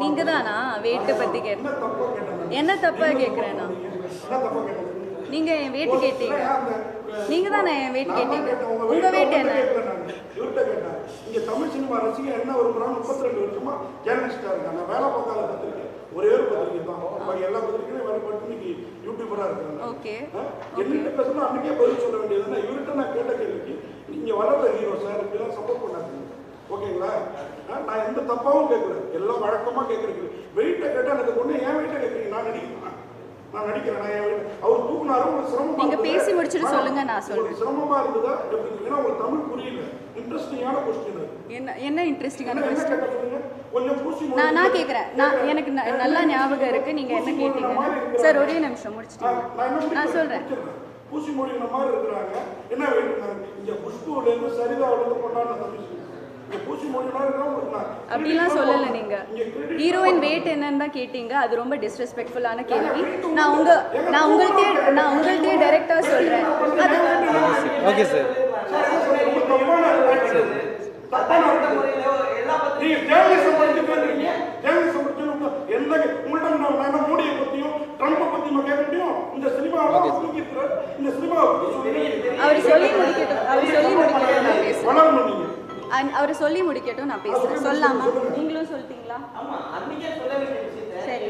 நீங்க தானா வெயிட்டை பத்தி கேட்ட என்ன தப்பா கேட்டேன் என்ன தப்பா கேக்குறேனா? என்ன தப்பா கேட்டேன் நீங்க என் வெயிட் கேட்டீங்க. நீங்க தானே என் வெயிட் கேட்டீங்க? உங்க உங்க வெயிட் என்ன? இங்க தமிழ் சினிமா ரசிகன் என்ன விரும்புறான் முப்பத்தி ரெண்டு வருஷமா ஜேர்னலிஸ்டா இருக்கேன் நான் வேலை பார்க்காத பத்திரிக்கை. ஒரே ஒரு பத்திரிக்கை தான். பாக்கி எல்லா பத்திரிக்கையும் வேலை பார்த்து இன்னைக்கு யூடியூபரா இருக்காங்க. ஓகே. என்னிட்ட பேசணும் அன்னைக்கே பதில் சொல்ல வேண்டியதுன்னா இவர்கிட்ட நான் கேட்ட கேள்விக்கு நீங்க வளர்ற ஹீரோ சார் இப்படிலாம் சப்போர்ட் பண்ணாதீங்க. ஓகேங்களா? நான் எந்த தப்பாவும் கேட்கல எல்லாம் வழக்கமா கேட்கறீங்க. வெயிட்டை கேட்டா எனக்கு ஒண்ணு ஏன் வெயிட்டை கேட்குறீங்க. நான் நடிக்கிறேன். நான் நடிக்கிறேன் நான் என் அவர் தூக்குனாரு உங்களுக்கு சிரமமா நீங்க? பேசி முடிச்சிட்டு சொல்லுங்க, நான் சொல்றேன். சிரமமா இருந்ததா ஏன்னா உங்களுக்கு தமிழ் புரியல. இன்ட்ரெஸ்டிங்கான கொஸ்டின் என்ன என்ன இன்ட்ரெஸ்டிங்கான கொஸ்டின் நான் நான் கேக்குறேன் நான் எனக்கு நல்லா ஞாபகம் இருக்கு. நீங்க என்ன கேட்டீங்க சார் ஒரே நிமிஷம் முடிச்சிட்டீங்க நான் சொல்றேன். பூசி மொழிகிற மாதிரி இருக்கிறாங்க. என்ன வேணும்? இங்க குஷ்புல இருந்து சரிதாவில இருந்து கொண்டாடின தமிழ் அப்படிலாம் சொல்லல நீங்க. இங்க credit ஹீரோயின் வெயிட் என்னன்னு தான் கேட்டீங்க. அது ரொம்ப டிஸ்ரெஸ்பெக்ட்ஃபுல்லான கேள்வி. நான் உங்க நான் உங்கள்கிட்ட நான் உங்கள்கிட்ட டைரக்டா சொல்றேன். அது ஓகே சார். அவர் சொல்லி முடிக்கட்டும் அவர் சொல்லி முடிக்கட்டும் நான் அண்ட் அவர் சொல்லி முடிக்கட்டும் நான் பேசுறேன். சொல்லாமா? நீங்களும் சொல்லிட்டீங்களா? சரி.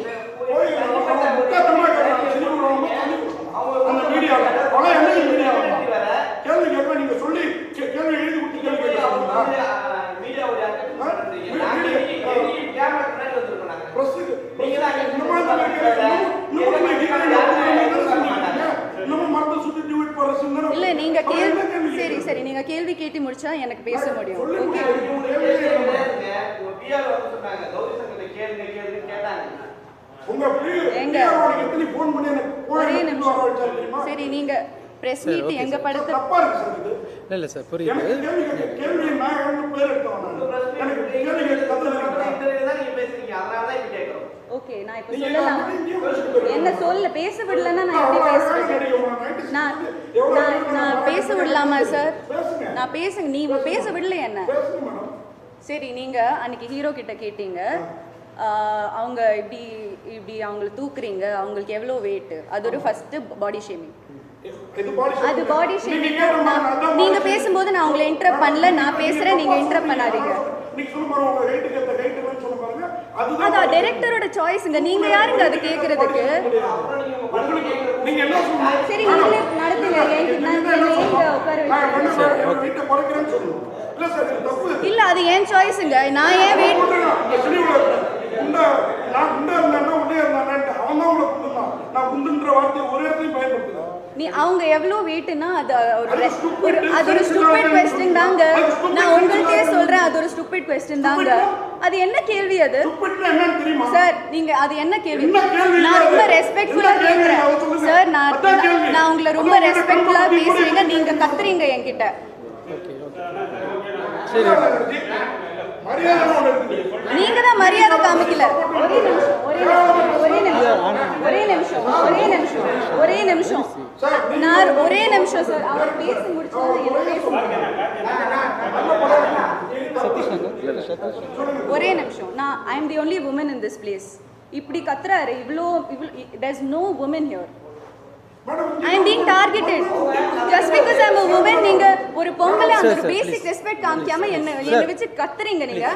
இல்ல நீங்க கேள்வி சரி சரி நீங்க கேள்வி கேட்டு முடிச்சா எனக்கு பேச சரி நீங்க பிரஸ் மீட் எங்க படத்தை இல்லை இல்லை சார் புரியுது எனக்கு கேள்வி கேட்க கேள்வி நான் எவ்வளவு பேர் எடுத்தவன் நான் எனக்கு கேள்வி கேட்க கத்துறேன் ஓகே நான் இப்ப சொல்லலாம். என்ன சொல்ல பேச விடலன்னா நான் எப்படி பேசுறேன் நான் நான் நான் பேச விடலாமா சார் நான் பேசுங்க. நீ பேச விடல என்ன? சரி நீங்க அன்னைக்கு ஹீரோ கிட்ட கேட்டீங்க. அவங்க இப்படி இப்படி அவங்கள தூக்குறீங்க. அவங்களுக்கு எவ்வளோ வெயிட் அது ஒரு ஃபர்ஸ்ட் பாடி ஷேமிங் அது பாடி ஷேமிங் நீங்க பேசும்போது நான் உங்களை இன்டரப்ட் பண்ணல. நான் பேசுறேன். நீங்க இன்டரப்ட் பண்ணாதீங்க. அதான் டைரக்டரோட சாய்ஸ்ங்க நீங்க யாருங்க அது கேக்குறதுக்கு? சரி நீங்களே நடத்துங்க. உட்கார இல்ல அது ஏன் சாய்ஸுங்க நான் ஏன் பயன்படுத்துறேன் நீ அவங்க எவ்வளவு வெயிட்னா அது ஒரு ஒரு அது ஒரு ஸ்டூபிட் கொஸ்டின் தாங்க நான் உங்கள்கிட்டயே சொல்றேன் அது ஒரு ஸ்டூபிட் கொஸ்டின் தாங்க அது என்ன கேள்வி அது? சார் நீங்க அது என்ன கேள்வி? நான் ரொம்ப? ரெஸ்பெக்ட்ஃபுல்லா? கேக்குறேன். சார் நான் நான்- உங்களை ரொம்ப ரெஸ்பெக்ட்ஃபுல்லா பேசுறீங்க. நீங்க கத்துறீங்க என்கிட்ட. நீங்க தான் மரியாதை காமிக்கல. ஒரே நிமிஷம். ஒரே நிமிஷம். ஒரே நிமிஷம். ஒரே நிமிஷம். ஒரே நிமிஷம் ஒரே நிமிஷம். நான் ஒரே நிமிஷம் சார் அவர் பேசி முடிச்சா ஒரே நிமிஷம். நான் I am the only woman in this place இப்படி கத்துறாரு இவ்வளோ இவ்வளோ there's no women here. I am being targeted நீங்க ஒரு பொம்பளை அந்த ஒரு பேசிக் ரெஸ்பெக்ட் காமிக்காம என்ன என்ன வச்சு கத்துறீங்க நீங்க?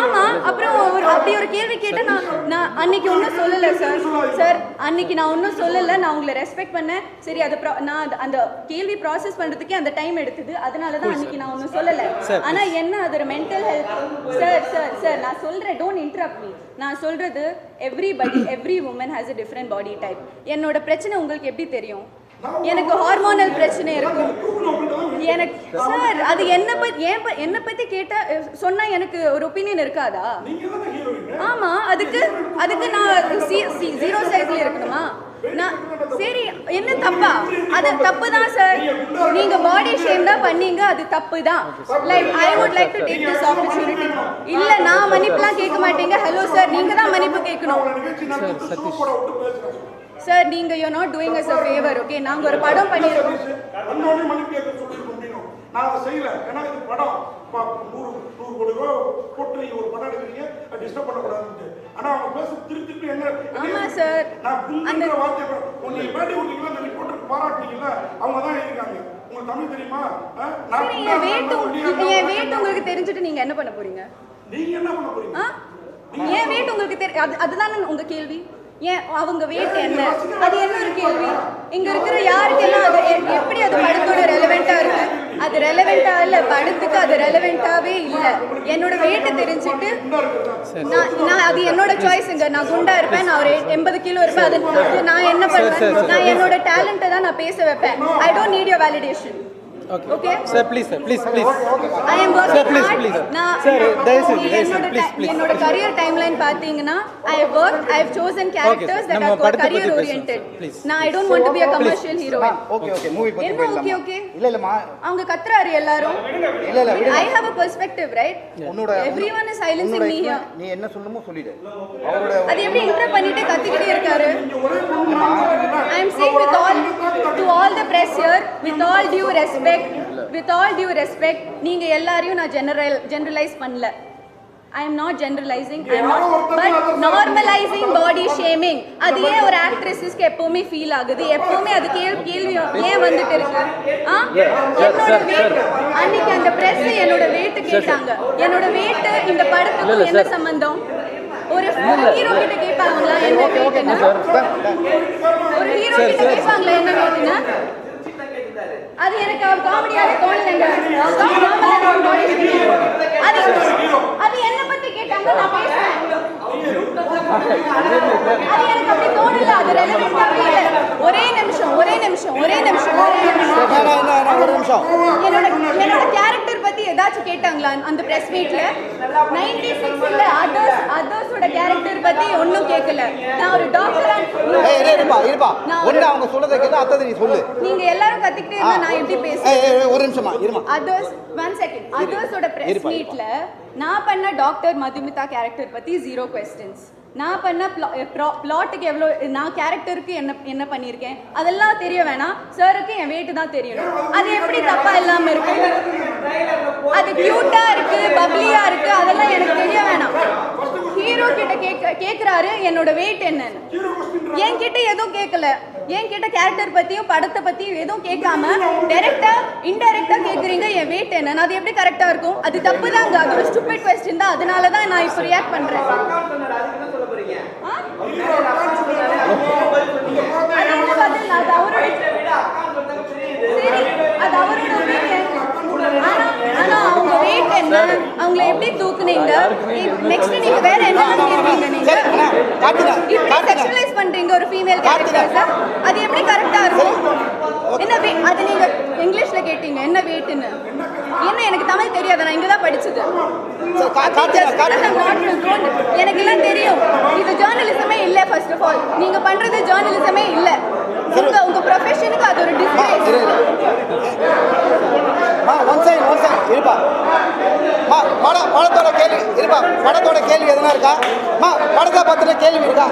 ஆமா அப்புறம் ஒரு அப்படி ஒரு கேள்வி கேட்டா நான் நான் அன்னைக்கு ஒன்றும் சொல்லல சார் சார் அன்னைக்கு நான் ஒன்றும் சொல்லல. நான் உங்களை ரெஸ்பெக்ட் பண்ணேன். சரி அது நான் அந்த கேள்வி ப்ராசஸ் பண்றதுக்கே அந்த டைம் எடுத்தது. அதனால தான் அன்னைக்கு நான் ஒன்றும் சொல்லல. ஆனா என்ன அது ஒரு mental health sir sir sir நான் சொல்றேன். டோன்ட் இன்டரப்ட் மீ நான் சொல்றது everybody every woman has a different body type என்னோட பிரச்சனை உங்களுக்கு எப்படி தெரியும்? எனக்கு ஹார்மோனல் பிரச்சனை இருக்கும் எனக்கு சார் அது என்ன பத்தி ஏன் ப- என்ன பத்தி கேட்டா சொன்னா எனக்கு ஒரு ஒப்பீனியன் இருக்காதா? ஆமா அதுக்கு அதுக்கு நான் ஜீரோ சைஸ்ல இருக்கணுமா? நான் சரி என்ன தப்பா? அது தப்பு தான் சார் நீங்க பாடி ஷேம் தான் பண்ணீங்க அது தப்பு தான் like I would like to take this opportunity இல்ல நான் மன்னிப்புலாம் கேட்க மாட்டீங்க. ஹலோ சார் நீங்க தான் மன்னிப்பு கேட்கணும். சார் நீங்க you not doing us a favour okay நாங்க ஒரு படம் பண்ணியிருக்கோம் வந்தோடனே மன்னிப்பு கேட்க சொல்லிருக்க முடியும் நான் அதை செய்யல. ஏன்னா இது படம். நூறு நூறு கோடி ரூபா போட்டு நீங்க ஒரு படம் எடுக்கிறீங்க. டிஸ்டர்ப் பண்ணக்கூடாதுன்ட்டு. ஆனா அவங்க பேச திருப்பி என்ன? ஆமா சார். நான் புரிஞ்சுக்கிற வார்த்தை நீங்க பேட்டி கொடுத்தீங்களா அந்த ரிப்போர்ட்டர் பாராட்டுனீங்கல்ல அவங்க தான் இருக்காங்க உங்களுக்கு தமிழ் தெரியுமா? நான் weight உங்களுக்கு தெரிஞ்சுட்டு நீங்க என்ன பண்ண போறீங்க? நீங்க என்ன பண்ண போறீங்க? என் weight உங்களுக்கு தெரி அது அதுதானே உங்க கேள்வி? ஏன் அவங்க weight என்ன? அது என்ன ஒரு கேள்வி இங்க? இருக்கிற யாருக்கெல்லாம் அது? எப்படி அது படத்தோட ரெலவெண்டா இருக்கு? அது ரெலவெண்டா இல்ல படத்துக்கு அது ரெலவெண்டாவே இல்ல. என்னோட weight தெரிஞ்சுட்டு நான் நான் அது என்னோட சாய்ஸுங்க நான் குண்டா இருப்பேன் நான் ஒரு எண்பது கிலோ இருப்பேன். அது அது நான் என்ன பண்ணுவேன்? நான் என்னோட டேலண்ட்டை தான் நான் பேச வைப்பேன். I don't need your validation okay sir please sir please please I am Sir, working please, hard please. நான் Sir, தயவு செஞ்சு, என்னோட please, ti- please. என்னோட கரியர் டைம்லைன் பாத்தீங்கன்னா I work I have chosen characters that are career. Please. நான் I don't want to be a commercial heroine okay okay movie பத்தி போயிடலாம்? Okay okay இல்ல இல்லம்மா. அவங்க கத்துறாரு எல்லாரும்? இல்ல இல்ல. I have a perspective right? உன்னோட everyone is silencing உன்னோட me here. experience- நீ என்ன சொல்லணுமோ சொல்லிடு. அவரோட அது எப்படி இன்டர் பண்ணிட்டு கத்திக்கிட்டே இருக்காரு? Press here with all due respect with all due respect நீங்க எல்லாரையும் நான் general generalize பண்ணல. I am not generalizing I am not but normalizing body shaming அது ஏன் ஒரு ஆக்ட்ரஸஸ்க்கு எப்பவுமே ஃபீல் ஆகுது. எப்பவுமே அது கேள்வி கேள்வி ஏன் வந்துட்டு இருக்கு? ஆ? என்னோட weight அன்னைக்கு அந்த பிரஸ் என்னோட weight கேட்டாங்க. என்னோட weight இந்த படத்துக்கு என்ன சம்பந்தம்? ஒரு ஹீரோ கிட்ட கேட்பாங்களா? என்ன வெயிட்னு ஒரு ஹீரோ கிட்ட கேட்பாங்களா? என்ன வெயிட்னு அது எனக்கு அவர் காமெடியாவே தோணலைங்க அது அது என்ன பத்தி கேட்டாங்க நான் பேசுறேன் அது எனக்கு அப்படி தோணல அது ரெலவெண்டாவே இல்ல ஒரே நிமிஷம் ஒரே நிமிஷம் ஒரே நிமிஷம் ஒரே நிமிஷம் வேணா, வேணா, வேணா, ஒரு நிமிஷம். என்னோட என்னோட கேரக்டர் பத்தி ஏதாச்சும் கேட்டாங்களா அந்த பிரஸ் மீட்ல 96 இல்ல அதர்ஸ் அதர்ஸோட கேரக்டர் பத்தி ஒண்ணும் கேட்கல நான் ஒரு டாக்டரா இருப்பா இருப்பா. நான் ஒண்ணு அவங்க சொல்றதை கேட்டு அத்ததை நீ சொல்லு. நீங்க எல்லாரும் கத்திக்கிட்டே இருந்தா நான் எப்படி பேசுவேன் ஏய், ஒரு நிமிஷமா இருமா. அதர்ஸ் ஒன் செகண்ட் அதர்ஸோட பிரஸ் மீட்ல நான் பண்ண டாக்டர் மதுமிதா கேரக்டர் பத்தி ஜீரோ கொஸ்டின்ஸ் நான் பண்ண பிளாட்டுக்கு எவ்வளோ நான் கேரக்டருக்கு என்ன என்ன பண்ணியிருக்கேன்? அதெல்லாம் தெரிய வேணாம். சாருக்கு என் வீட்டு தான் தெரியணும். அது எப்படி தப்பா இல்லாமல் இருக்கு அது கியூட்டா இருக்கு பப்ளியா இருக்கு அதெல்லாம் எனக்கு தெரிய வேணாம். ஹீரோ கிட்ட கேட்க கேட்குறாரு என்னோட வெயிட் என்னன்னு? என்கிட்ட எதுவும் கேட்கல என்கிட்ட கேரக்டர் பத்தியும் படத்தை பத்தியும் எதுவும் கேட்காம டைரக்டா இன்டைரக்டா கேக்குறீங்க என் வெயிட் என்னன்னு? அது எப்படி கரெக்டா இருக்கும்? அது தப்பு தாங்க அது ஒரு ஸ்டூபிட் கொஸ்டின் தான். அதனால தான் நான் இப்போ ரியாக்ட் பண்றேன். அவங்கள எப்படி தூக்குனீங்க நெக்ஸ்ட் நீங்க வேற என்ன பண்ணிருக்கீங்க நீங்க சரி அண்ணா இப்படி செக்ஷுவலைஸ் பண்றீங்க ஒரு ஃபீமேல் கேரக்டர்ஸ் அது எப்படி கரெக்டா இருக்கும் என்ன weight? அது நீங்க இங்கிலீஷ்ல கேட்டீங்க என்ன வெயிட்னு என்ன எனக்கு தமிழ் தெரியாது நான் இங்க தான் படிச்சது சரி, கா- காட்டுங்க எனக்கு எல்லாம் தெரியும் இது ஜேர்னலிசமே இல்ல ஃபர்ஸ்ட் ஆஃப் ஆல் நீங்க பண்றது ஜேர்னலிசமே இல்ல உங்க உங்க ப்ரொஃபஷனுக்கு அது ஒரு மா டிஸ்கிரேஸ் இரு இரு. மா ஒன் சைடு ஒன் சைடு இருப்பா மா பட படத்தோட கேள்வி இருப்பா படத்தோட கேள்வி எதுனா இருக்கா? மா படத்தை பத்தின கேள்வி இருக்கா?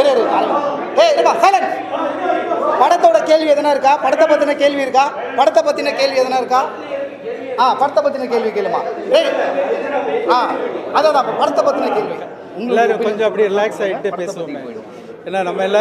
இரு இரு ஏய் இருப்பா சைலண்ட் படத்தோட கேள்வி எதுனா இருக்கா? படத்தை பத்தின கேள்வி இருக்கா? படத்தை பத்தின கேள்வி எதுனா இருக்கா? ஆ படத்தை பத்தின கேள்வி கேளுமா. ஏய் ஆ அதான் படத்தை பத்தின கேள்வி. எல்லாரும் கொஞ்சம் அப்படியே ரிலாக்ஸ் ஆகிட்டு பேசுவோம். ஏன்னா நம்ம எல்லாரும்